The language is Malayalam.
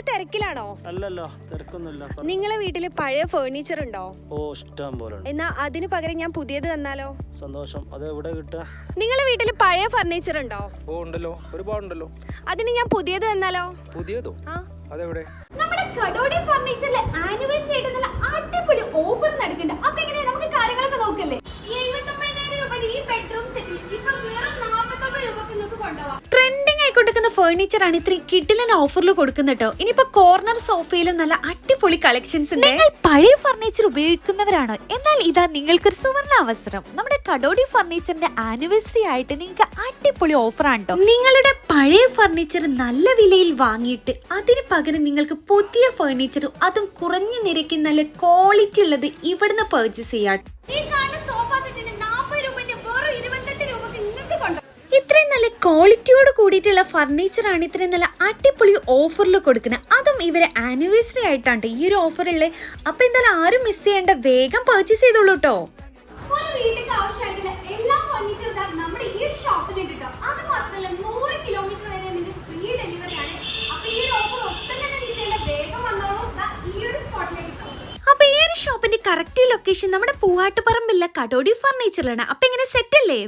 തിരക്കിലാണോ? അല്ലല്ലോ തിരക്കൊന്നുമില്ല. നിങ്ങളെ വീട്ടിൽ പഴയ ഫേർണിച്ചർ ഉണ്ടോ? ഓ ഇഷ്ടം പോലെ ഉണ്ട്. എന്നാ അതിന് പകരം ഞാൻ പുതിയത് തന്നാലോ? സന്തോഷം. അത് എവിടെ കിട്ടുക? നിങ്ങളെ വീട്ടിൽ പഴയ ഫർണിച്ചർ ഉണ്ടോ? ഓ ഉണ്ടല്ലോ. ഒരുപാടുണ്ടല്ലോ. അതിന് ഞാൻ പുതിയത് തന്നാലോ? പുതിയതോ? ആ. അതെവിടെ? നമ്മുടെ കടോടി ഫർണിച്ചറിലെ ആനിവേഴ്സറി ആയിട്ട് നല്ല കൊടുക്കുന്ന ഫേർണിച്ചർ ആണ് ഇത്രയും കിഡിലൻ ഓഫറിൽ കൊടുക്കുന്നത് കേട്ടോ ഇനിയിപ്പോ കോർണർ സോഫയിലും നല്ല അടിപൊളി കളക്ഷൻസ് നിങ്ങൾ പഴയ ഫർണിച്ചർ ഉപയോഗിക്കുന്നവരാണോ? എന്നാൽ ഇതാ നിങ്ങൾക്കൊരു സുവർണ അവസരം. നമ്മുടെ കടോടി ഫർണിച്ചറിന്റെ ആനിവേഴ്സറി ആയിട്ട് നിങ്ങൾക്ക് അടിപൊളി ഓഫറാണ് കേട്ടോ നിങ്ങളുടെ പഴയ ഫർണിച്ചർ നല്ല വിലയിൽ വാങ്ങിയിട്ട് അതിന് പകരം നിങ്ങൾക്ക് പുതിയ ഫർണിച്ചറും അതും കുറഞ്ഞ നിരക്കിൽ നല്ല ക്വാളിറ്റി ഉള്ളത് ഇവിടുന്ന് പർച്ചേസ് ചെയ്യാം ക്വാളിറ്റിയോട് കൂടിയിട്ടുള്ള ഫർണിച്ചറാണ് ഇത്രയും നല്ല അടിപൊളി ഓഫറിൽ കൊടുക്കുന്നത് അതും ഇവരെ ആനിവേഴ്സറി ആയിട്ടാണ് ഈ ഒരു ഓഫറുള്ളത് അപ്പൊ എന്തായാലും ആരും മിസ് ചെയ്യേണ്ട വേഗം പർച്ചേസ് ചെയ്തോളൂ കേട്ടോ ആവശ്യമായിട്ടുള്ള എല്ലാ നമ്മുടെ ഈ ഒരു ഷോപ്പിലുണ്ട് കേട്ടോ അത് മാത്രമല്ല നൂറ് കിലോമീറ്റർ വരെ നിങ്ങൾക്ക് ഫ്രീ ഡെലിവറി ആണ്. അപ്പൊ ഈ ഒരു ഓഫർ ഒട്ടും തന്നെ മിസ് ചെയ്യേണ്ട വേഗം വന്നോളൂ. ഈ ഒരു സ്പോട്ടിലേക്ക് കേട്ടോ അപ്പൊ ഈ ഒരു ഷോപ്പിന്റെ കറക്റ്റ് ലൊക്കേഷൻ നമ്മുടെ പൂവാട്ടുപറമ്പില്ല കടോടി ഫർണിച്ചറിലാണ് അപ്പൊ ഇങ്ങനെ സെറ്റ് അല്ലേ?